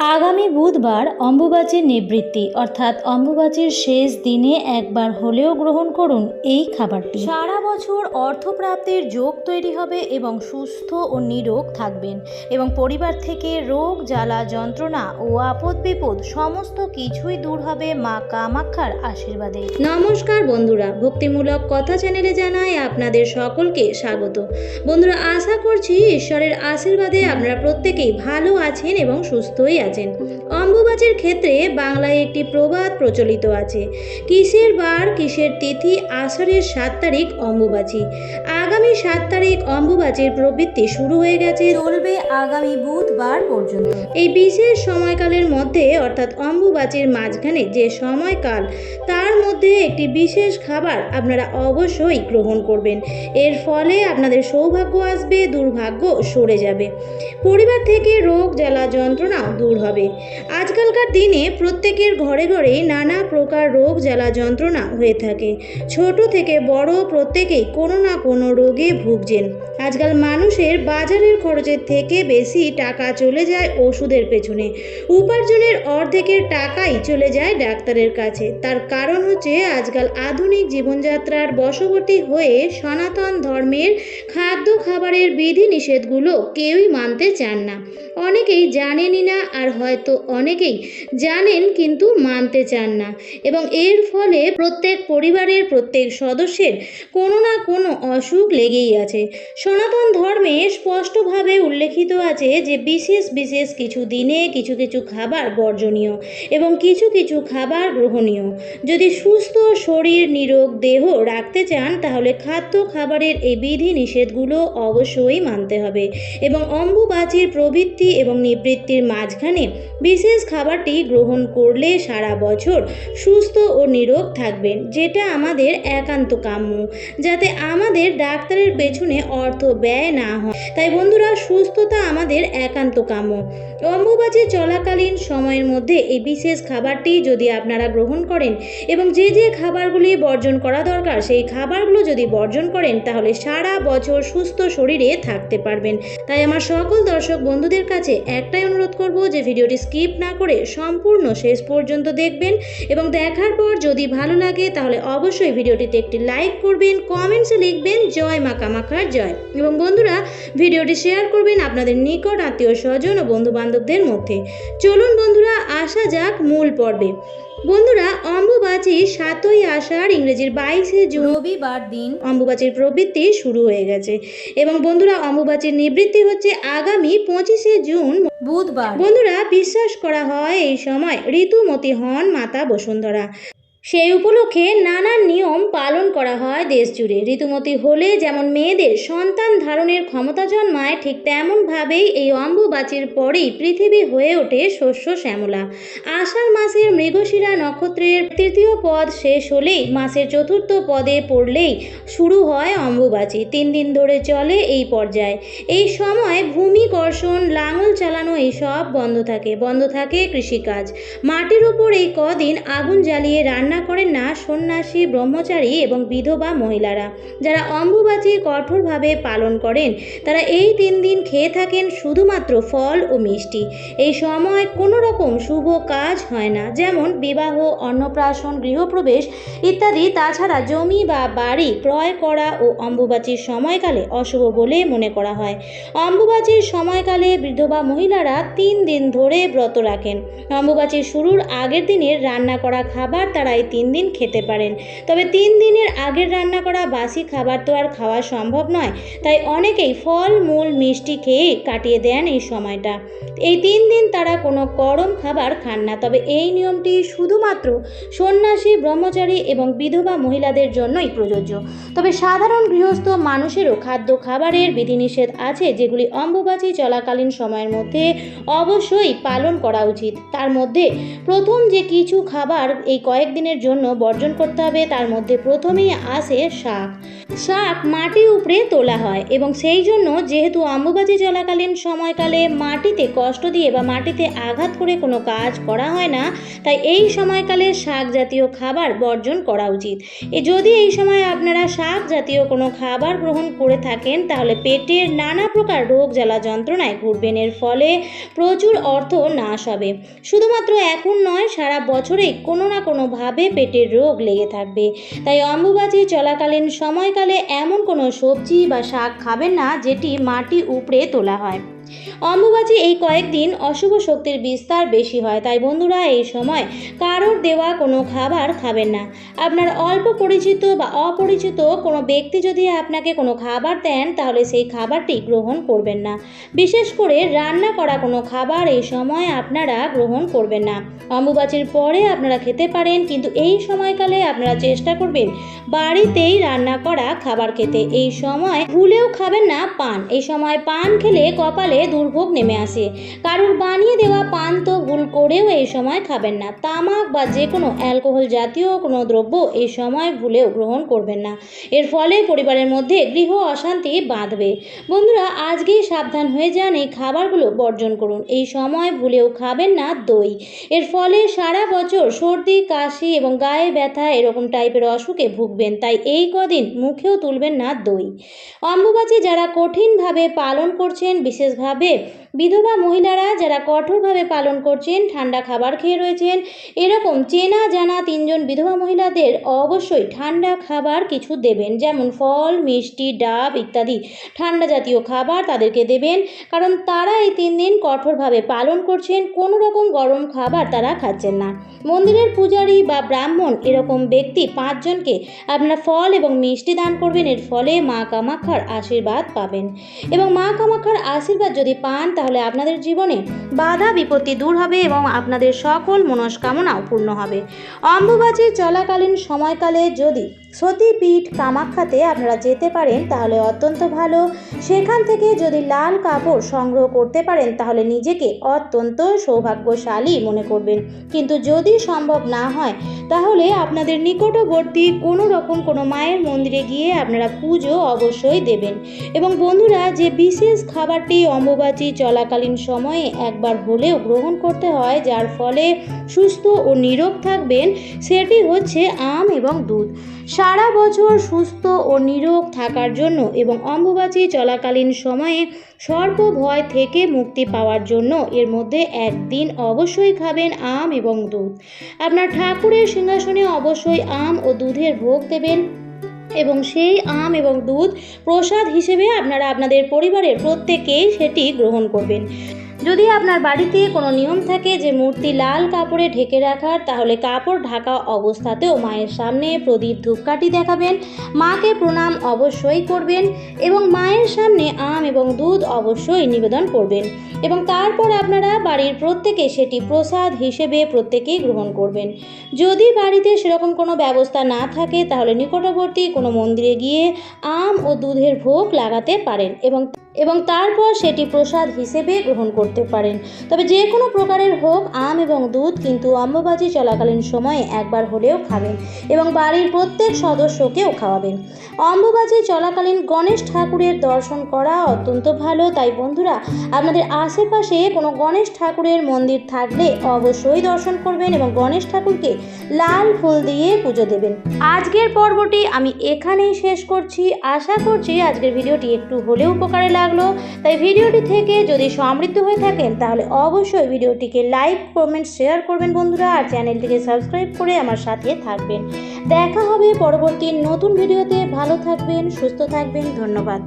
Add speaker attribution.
Speaker 1: আগামী বুধবার অম্বুবাচীর নিবৃত্তি, অর্থাৎ অম্বুবাচীর শেষ দিনে একবার হলেও গ্রহণ করুন এই খাবারটি। সারা বছর অর্থপ্রাপ্তির যোগ তৈরি হবে এবং সুস্থ ও নিরোগ থাকবেন এবং পরিবার থেকে রোগ, জ্বালা, যন্ত্রণা ও আপদ বিপদ সমস্ত কিছুই দূর হবে মা কামাক্ষার আশীর্বাদে। নমস্কার বন্ধুরা, ভক্তিমূলক কথা চ্যানেলে জানাই আপনাদের সকলকে স্বাগত। বন্ধুরা, আশা করছি ঈশ্বরের আশীর্বাদে আপনারা প্রত্যেকেই ভালো আছেন এবং সুস্থই আছেন। অম্বুবাচীর ক্ষেত্রে বাংলায় একটি প্রবাদ প্রচলিত আছে। কিসের বার কিসের তিথি আষাঢ়ের সাত তারিখ অম্বুবাচী। আগামী সাত তারিখ অম্বুবাচীর প্রবৃত্তি শুরু হয়ে গেছে। চলবে আগামী বুধবার পর্যন্ত। এই বিশেষ সময়কালের মধ্যে অর্থাৎ অম্বুবাচীর মাঝখানে যে সময়কাল তার মধ্যে একটি বিশেষ খাবার আপনারা অবশ্যই গ্রহণ করবেন। এর ফলে আপনাদের সৌভাগ্য আসবে দুর্ভাগ্য সরে যাবে। পরিবার থেকে রোগ জ্বালা যন্ত্রণাও দূর হবে। আজকালকার দিনে প্রত্যেকের ঘরে ঘরে নানা প্রকার রোগ জ্বালা যন্ত্রণা হয়ে থাকে। ছোট থেকে বড় প্রত্যেকেই কোনো না কোনো রোগে ভুগছেন। আজকাল মানুষের বাজারের খরচের থেকে বেশি টাকা চলে যায় ওষুধের পেছনে। উপার্জনের অর্ধেকের টাকাই চলে যায় ডাক্তারের কাছে। তার কারণ হচ্ছে আজকাল আধুনিক জীবনযাত্রার বশবর্তী হয়ে সনাতন ধর্মের খাদ্য খাবারের বিধি নিষেধগুলো কেউই মানতে চান না। অনেকেই জানেনই না আর হয়তো অনেকেই জানেন কিন্তু মানতে চান না এবং এর ফলে প্রত্যেক পরিবারের প্রত্যেক সদস্যের কোনো না কোনো অসুখ লেগেই আছে। সনাতন ধর্মে স্পষ্টভাবে উল্লেখিত আছে যে বিশেষ বিশেষ কিছু দিনে কিছু কিছু খাবার বর্জনীয় এবং কিছু কিছু খাবার গ্রহণীয়। যদি সুস্থ শরীর নিরোগ দেহ রাখতে চান, তাহলে খাদ্য খাবারের এই বিধি নিষেধগুলো অবশ্যই মানতে হবে এবং অম্বুবাচীর প্রবৃত্তি এবং নিবৃত্তির মাঝখানে বিশেষ খাবারটি গ্রহণ করলে সারা বছর সুস্থ ও নিরোগ থাকবেন, যেটা আমাদের একান্ত কাম্য, যাতে আমাদের ডাক্তারের পেছনে অর্থ ব্যয় না হয়। তাই বন্ধুরা, সুস্থতা আমাদের একান্ত কাম্য। অম্বুবাচী চলাকালীন সময়ের মধ্যে এই বিশেষ খাবারটি যদি আপনারা গ্রহণ করেন এবং যে যে খাবারগুলি বর্জন করা দরকার, সেই খাবারগুলো যদি বর্জন করেন, তাহলে সারা বছর সুস্থ শরীরে থাকতে পারবেন। তাই আমার সকল দর্শক বন্ধুদের কাছে একটাই অনুরোধ করব যে ভিডিওটি স্কিপ না করে সম্পূর্ণ শেষ পর্যন্ত দেখবেন এবং দেখার পর যদি ভালো লাগে তাহলে অবশ্যই ভিডিওটিতে একটি লাইক করবেন কমেন্টসে লিখবেন, জয় মা কামাখার জয়। এবং বন্ধুরা, ভিডিওটি শেয়ার করবেন আপনাদের নিকট আত্মীয় স্বজন ও বন্ধু বান্ধবদের মধ্যে। চলুন বন্ধুরা, আসা যাক মূল পর্বে। বন্ধুরা অম্বুবাচী সাতই আষাঢ় ইংরেজির বাইশে জুন রবিবার দিন অম্বুবাচীর প্রবৃত্তি শুরু হয়ে গেছে। এবং বন্ধুরা অম্বুবাচীর নিবৃত্তি হচ্ছে আগামী পঁচিশে জুন। বুধবার। বন্ধুরা বিশ্বাস করা হয় এই সময় ঋতুমতি হন মাতা বসুন্ধরা। সেই উপলক্ষে নানান নিয়ম পালন করা হয় দেশ জুড়ে ঋতুমতী হলে যেমন মেয়েদের সন্তান ধারণের ক্ষমতা জন্মায়, ঠিক তেমনভাবেই এই অম্বুবাচীর পরেই পৃথিবী হয়ে ওঠে শস্য শ্যামলা। আষাঢ় মাসের মৃগশিরা নক্ষত্রের তৃতীয় পদ শেষ হলেই মাসের চতুর্থ পদে পড়লেই শুরু হয় অম্বুবাচী। তিন দিন ধরে চলে এই পর্যায়ে। এই সময় ভূমি কর্ষণ, লাঙল চালানো এইসব বন্ধ থাকে। বন্ধ থাকে কৃষিকাজ। মাটির ওপর এই কদিন আগুন জ্বালিয়ে রান্না করেন না সন্ন্যাসী, ব্রহ্মচারী এবং বিধবা মহিলারা। যারা অম্বুবাচী কঠোরভাবে পালন করেন, তারা এই তিন দিন খেয়ে থাকেন শুধুমাত্র ফল ও মিষ্টি। এই সময় কোনো রকম শুভ কাজ হয় না, যেমন বিবাহ, অন্নপ্রাশন, গৃহপ্রবেশ ইত্যাদি। তাছাড়া জমি বা বাড়ি ক্রয় করা ও অম্বুবাচীর সময়কালে অশুভ বলে মনে করা হয়। অম্বুবাচীর সময়কালে বিধবা মহিলারা তিন দিন ধরে ব্রত রাখেন। অম্বুবাচীর শুরুর আগের দিনের রান্না করা খাবার তারা এই তিন দিন খেতে পারেন। তবে তিন দিনের আগের রান্না করা বাসি খাবার তো আর খাওয়া সম্ভব নয়, তাই অনেকেই ফল, মূল, মিষ্টি খেয়ে কাটিয়ে দেন এই সময়টা। এই তিন দিন তারা কোনো গরম খাবার খান না, তবে এই নিয়মটি শুধুমাত্র সন্ন্যাসী, ব্রহ্মচারী এবং বিধবা মহিলাদের জন্যই প্রযোজ্য। তবে সাধারণ গৃহস্থ মানুষেরও খাদ্য খাবারের বিধিনিষেধ আছে, যেগুলি অম্বুবাচী চলাকালীন সময়ের মধ্যে অবশ্যই পালন করা উচিত। তার মধ্যে প্রথম যে কিছু খাবার এই কয়েকদিনের দিনের জন্য বর্জন করতে হবে, তার মধ্যে প্রথমেই আসে শাক। শাক মাটি উপড়ে তোলা হয় এবং সেই জন্য যেহেতু অম্বুবাচী চলাকালীন সময়কালে মাটিতে কষ্ট দিয়ে বা মাটিতে আঘাত করে কোনো কাজ করা হয় না, তাই এই সময়কালে শাক জাতীয় খাবার বর্জন করা উচিত। যদি এই সময় আপনারা শাক জাতীয় কোনো খাবার গ্রহণ করে থাকেন, তাহলে পেটের নানা প্রকার রোগ জ্বালা যন্ত্রণায় ঘুরবেন। এর ফলে প্রচুর অর্থ নাশ হবে। শুধুমাত্র এখন নয়, সারা বছরেই কোনো না কোনোভাবে পেটের রোগ লেগে থাকবে। তাই অম্বুবাচী চলাকালীন সময়কালে এমন কোনো সবজি বা শাক খাবেন না, যেটি মাটি উপড়ে তোলা হয়। অম্বুবাচী এই কয়েকদিন অশুভ শক্তির বিস্তার বেশি হয়, তাই বন্ধুরা এই সময় কারোর দেওয়া কোনো খাবার খাবেন না। আপনার অল্প পরিচিত বা অপরিচিত কোনো ব্যক্তি যদি আপনাকে কোনো খাবার দেন, তাহলে সেই খাবারটি গ্রহণ করবেন না। বিশেষ করে রান্না করা কোনো খাবার এই সময় আপনারা গ্রহণ করবেন না। অম্বুবাচীর পরে আপনারা খেতে পারেন, কিন্তু এই সময়কালে আপনারা চেষ্টা করবেন বাড়িতেই রান্না করা খাবার খেতে। এই সময় ভুলেও খাবেন না পান। এই সময় পান খেলে কপালে দুর্ভোগ নেমে আসে। কারুর বানিয়ে দেওয়া পান তো ভুল করেও এই সময় খাবেন না। তামাক বা যে কোনো অ্যালকোহল জাতীয় কোনো দ্রব্য এই সময় ভুলেও গ্রহণ করবেন না। এর ফলে পরিবারের মধ্যে গৃহ অশান্তি বাঁধবে। বন্ধুরা, আজকেই সাবধান হয়ে যান এই খাবারগুলো বর্জন করুন। এই সময় ভুলেও খাবেন না দই। এর ফলে সারা বছর সর্দি, কাশি এবং গায়ে ব্যথা এরকম টাইপের অসুখে ভুগবেন। তাই এই কদিন মুখেও তুলবেন না দই। অম্বুবাচী যারা কঠিনভাবে পালন করছেন, বিশেষভাবে saber? বিধবা মহিলারা যারা কঠোরভাবে পালন করছেন, ঠান্ডা খাবার খেয়ে রয়েছেন, এরকম চেনা জানা তিনজন বিধবা মহিলাদের অবশ্যই ঠান্ডা খাবার কিছু দেবেন। যেমন ফল, মিষ্টি, ডাব ইত্যাদি। ঠান্ডা জাতীয় খাবার তাদেরকে দেবেন, কারণ তারা এই তিন দিন কঠোরভাবে পালন করছেন, কোনো রকম গরম খাবার তারা খাচ্ছেন না। মন্দিরের পূজারী বা ব্রাহ্মণ এরকম ব্যক্তি পাঁচজনকে আপনারা ফল এবং মিষ্টি দান করবেন, এর ফলে মা কামাক্ষার আশীর্বাদ পাবেন। এবং মা কামাক্ষার আশীর্বাদ যদি পান তাহলে আপনাদের জীবনে বাধা বিপত্তি দূর হবে এবং আপনাদের সকল মনস্কামনাও পূর্ণ হবে। অম্বুবাচী চলাকালীন সময়কালে যদি সতীপীঠ কামাখ্যাতে আপনারা যেতে পারেন, তাহলে অত্যন্ত ভালো। সেখান থেকে যদি লাল কাপড় সংগ্রহ করতে পারেন, তাহলে নিজেকে অত্যন্ত সৌভাগ্যশালী মনে করবেন। কিন্তু যদি সম্ভব না হয়, তাহলে আপনাদের নিকটবর্তী কোনো রকম কোনো মায়ের মন্দিরে গিয়ে আপনারা পুজো অবশ্যই দেবেন। এবং বন্ধুরা, যে বিশেষ খাবারটি অম্বুবাচী চলাকালীন সময়ে একবার হলেও গ্রহণ করতে হয়, যার ফলে সুস্থ ও নিরোগ থাকবেন, সেটি হচ্ছে আম এবং দুধ। সারা বছর সুস্থ ও নিরোগ থাকার জন্য এবং অম্বুবাচী চলাকালীন সময়ে সর্প ভয় থেকে মুক্তি পাওয়ার জন্য এর মধ্যে একদিন অবশ্যই খাবেন আম এবং দুধ। আপনার ঠাকুরের সিংহাসনে অবশ্যই আম ও দুধের ভোগ দেবেন এবং সেই আম এবং দুধ প্রসাদ হিসেবে আপনারা আপনাদের পরিবারের প্রত্যেকেই সেটি গ্রহণ করবেন। যদি আপনার বাড়িতে কোনো নিয়ম থাকে যে মূর্তি লাল কাপড়ে ঢেকে রাখার, তাহলে কাপড় ঢাকা অবস্থাতেও মায়ের সামনে প্রদীপ ধূপকাঠি দেখাবেন। মাকে প্রণাম অবশ্যই করবেন এবং মায়ের সামনে আম এবং দুধ অবশ্যই নিবেদন করবেন। এবং তারপর আপনারা বাড়ির প্রত্যেকে সেটি প্রসাদ হিসেবে প্রত্যেকেই গ্রহণ করবেন। যদি বাড়িতে সেরকম কোনো ব্যবস্থা না থাকে, তাহলে নিকটবর্তী কোনো মন্দিরে গিয়ে আম ও দুধের ভোগ লাগাতে পারেন এবং এবং তারপর সেটি প্রসাদ হিসেবে গ্রহণ করতে পারেন। তবে যে কোনো প্রকারের হোক, আম এবং দুধ কিন্তু অম্বুবাচী চলাকালীন সময়ে একবার হলেও খাবেন এবং বাড়ির প্রত্যেক সদস্যকেও খাওয়াবেন। অম্বুবাচী চলাকালীন গণেশ ঠাকুরের দর্শন করা অত্যন্ত ভালো। তাই বন্ধুরা, আপনাদের আশেপাশে কোনো গণেশ ঠাকুরের মন্দির থাকলে অবশ্যই দর্শন করবেন এবং গণেশ ঠাকুরকে লাল ফুল দিয়ে পুজো দেবেন। আজকের পর্বটি আমি এখানেই শেষ করছি। আশা করছি আজকের ভিডিওটি একটু হলেও উপকারে লাগল। তাই ভিডিওটি থেকে যদি সমৃদ্ধ হয়ে থাকেন, তাহলে অবশ্যই ভিডিওটিকে লাইক, কমেন্ট, শেয়ার করবেন বন্ধুরা, আর চ্যানেলটিকে সাবস্ক্রাইব করে আমার সাথে থাকবেন। দেখা হবে পরবর্তী নতুন ভিডিওতে। ভালো থাকবেন, সুস্থ থাকবেন, ধন্যবাদ।